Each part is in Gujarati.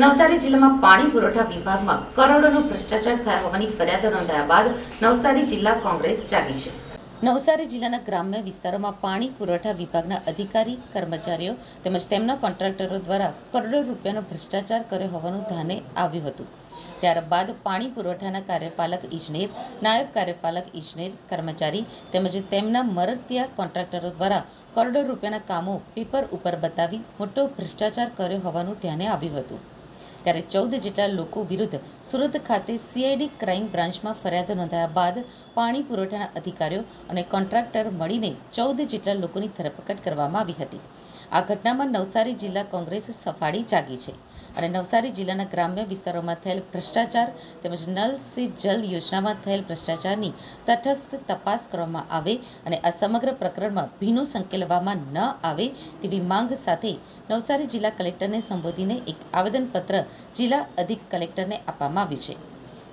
નવસારી જિલ્લામાં પાણી પુરવઠા વિભાગમાં કરોડોનો ભ્રષ્ટાચાર થયા હોવાની ફરિયાદો નોંધાયા બાદ નવસારી જિલ્લા કોંગ્રેસ જાગી છે. નવસારી જિલ્લાના ગ્રામ્ય વિસ્તારોમાં પાણી પુરવઠા વિભાગના અધિકારી, કર્મચારીઓ તેમજ તેમના કોન્ટ્રાક્ટરો દ્વારા કરોડો રૂપિયાનો ભ્રષ્ટાચાર કર્યો હોવાનું ધ્યાને આવ્યું હતું. ત્યારબાદ પાણી પુરવઠાના કાર્યપાલક ઇજનેર નાયબ કાર્યપાલક ઇજનેર કર્મચારી તેમજ તેમના મરતિયા કોન્ટ્રાક્ટરો દ્વારા કરોડો રૂપિયાના કામો પેપર ઉપર બતાવી મોટો ભ્રષ્ટાચાર કર્યો હોવાનું ધ્યાને આવ્યું હતું. ત્યારે ચૌદ જેટલા લોકો વિરુદ્ધ સુરત ખાતે સીઆઈડી ક્રાઇમ બ્રાન્ચમાં ફરિયાદ નોંધાયા બાદ પાણી પુરવઠાના અધિકારીઓ અને કોન્ટ્રાક્ટર મળીને ચૌદ જેટલા લોકોની ધરપકડ કરવામાં આવી હતી. આ ઘટનામાં નવસારી જિલ્લા કોંગ્રેસ સફાળી જાગી છે અને નવસારી જિલ્લાના ગ્રામ્ય વિસ્તારોમાં થયેલ ભ્રષ્ટાચાર તેમજ નલ સે જલ યોજનામાં થયેલ ભ્રષ્ટાચારની તટસ્થ તપાસ કરવામાં આવે અને આ સમગ્ર પ્રકરણમાં ભીનું સંકેલવામાં ન આવે તેવી માંગ સાથે નવસારી જિલ્લા કલેક્ટરને સંબોધીને એક આવેદનપત્ર જિલ્લા અધિક કલેક્ટરને આપવામાં આવી છે.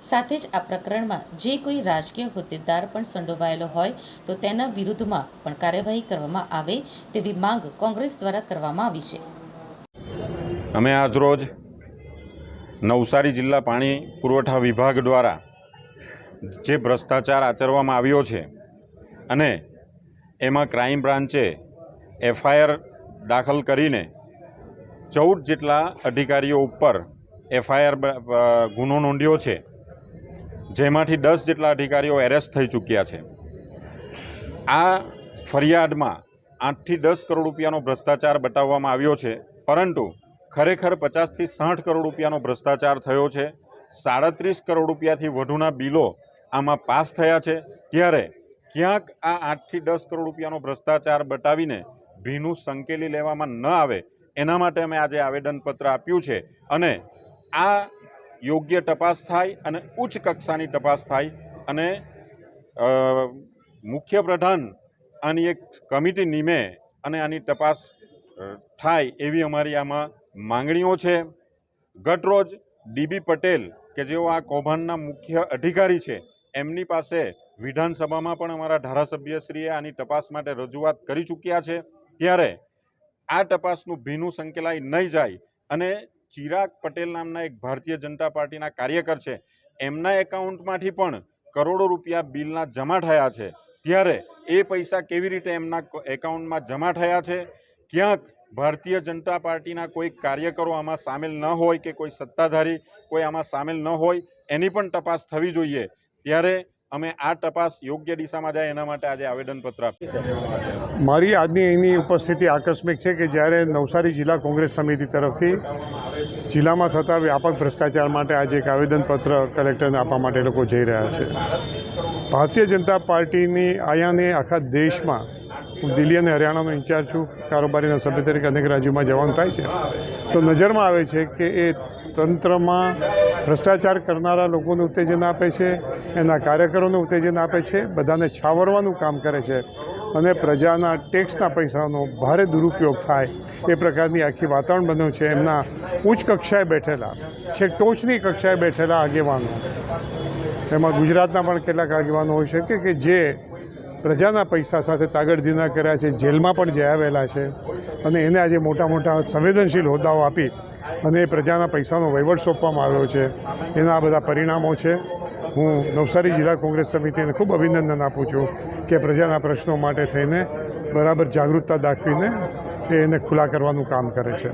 સાથે જ આ પ્રકરણમાં જે કોઈ રાજકીય હોદ્દેદાર પણ સંડોવાયેલો હોય તો તેના વિરુદ્ધમાં પણ કાર્યવાહી કરવામાં આવે તેવી માંગ કોંગ્રેસ દ્વારા કરવામાં આવી છે. અમે આજરોજ નવસારી જિલ્લા પાણી પુરવઠા વિભાગ દ્વારા જે ભ્રષ્ટાચાર આચરવામાં આવ્યો છે અને એમાં ક્રાઇમ બ્રાન્ચે એફઆઈઆર દાખલ કરીને ચૌદ જેટલા અધિકારીઓ ઉપર એફઆઈઆર ગુનો નોંધ્યો છે, જેમાંથી દસ જેટલા અધિકારીઓ એરેસ્ટ થઈ ચૂક્યા છે. આ ફરિયાદમાં આઠથી દસ કરોડ રૂપિયાનો ભ્રષ્ટાચાર બતાવવામાં આવ્યો છે, પરંતુ ખરેખર પચાસથી સાઠ કરોડ રૂપિયાનો ભ્રષ્ટાચાર થયો છે. સાડત્રીસ કરોડ રૂપિયાથી વધુના બિલો આમાં પાસ થયા છે. ત્યારે ક્યાંક આ આઠથી દસ કરોડ રૂપિયાનો ભ્રષ્ટાચાર બતાવીને ભીનું સંકેલી લેવામાં ન આવે, એના માટે અમે આજે આવેદનપત્ર આપ્યું છે. અને આ યોગ્ય તપાસ થાય અને ઉચ્ચ કક્ષાની તપાસ થાય અને મુખ્ય પ્રધાન આની એક કમિટી નીમે અને આની તપાસ થાય એવી અમારી આમાં માંગણીઓ છે. ગતરોજ ડીબી પટેલ, કે જેઓ આ કૌભાંડના મુખ્ય અધિકારી છે, એમની પાસે વિધાનસભામાં પણ અમારા ધારાસભ્યશ્રીએ આની તપાસ માટે રજૂઆત કરી ચૂક્યા છે. ત્યારે આ તપાસનું ભીનું સંકેલાઈ નહીં જાય અને ચિરાગ પટેલ નામના એક ભારતીય જનતા પાર્ટીના કાર્યકર છે. એમના એકાઉન્ટમાંથી પણ કરોડો રૂપિયા બિલના જમા થયા છે. ત્યારે એ પૈસા કેવી રીતે એમના એકાઉન્ટમાં જમા થયા છે? ક્યાંક ભારતીય જનતા પાર્ટીના કોઈ કાર્યકરો આમાં સામેલ ન હોય કે કોઈ સત્તાધારી કોઈ આમાં સામેલ ન હોય એની પણ તપાસ થવી જોઈએ. ત્યારે અમે આ તપાસ યોગ્ય દિશામાં જાય એના માટે આજે આવેદનપત્ર આપ્યું મારી આજની અહીંની ઉપસ્થિતિ આકસ્મિક છે કે જ્યારે નવસારી જિલ્લા કોંગ્રેસ સમિતિ તરફથી જિલ્લામાં થતા વ્યાપક ભ્રષ્ટાચાર માટે આજે એક આવેદનપત્ર કલેક્ટરને આપવા માટે લોકો જઈ રહ્યા છે. ભારતીય જનતા પાર્ટીની આયાને આખા દેશમાં હું દિલ્હી અને હરિયાણાનો ઇન્ચાર્જ છું, કારોબારીના સભ્ય તરીકે અનેક રાજ્યોમાં જવાનું થાય છે. તો નજરમાં આવે છે કે એ તંત્રમાં ભ્રષ્ટાચાર કરનારા લોકોને ઉત્તેજન આપે છે, એના કાર્યકરોને ઉત્તેજન આપે છે, બધાને છાવરવાનું કામ કરે છે અને પ્રજાના ટેક્સના પૈસાનો ભારે દુરુપયોગ થાય. એ પ્રકારની આખી વાતાવરણ બન્યું છે. એમના ઉચ્ચ કક્ષાએ બેઠેલા, છેક ટોચની કક્ષાએ બેઠેલા આગેવાનો. એમાં ગુજરાતના પણ કેટલાક આગેવાનો હોઈ શકે કે જે પ્રજાના પૈસા સાથે તાગડધીના કર્યા છે, જેલમાં પણ જઈ આવેલા છે અને એને આજે મોટા મોટા સંવેદનશીલ હોદ્દાઓ આપી અને એ પ્રજાના પૈસાનો વહીવટ સોંપવામાં આવ્યો છે. એના આ બધા પરિણામો છે. હું નવસારી જિલ્લા કોંગ્રેસ સમિતિને ખૂબ અભિનંદન આપું છું કે પ્રજાના પ્રશ્નો માટે થઈને બરાબર જાગૃતતા દાખવીને એને ખુલ્લા કરવાનું કામ કરે છે.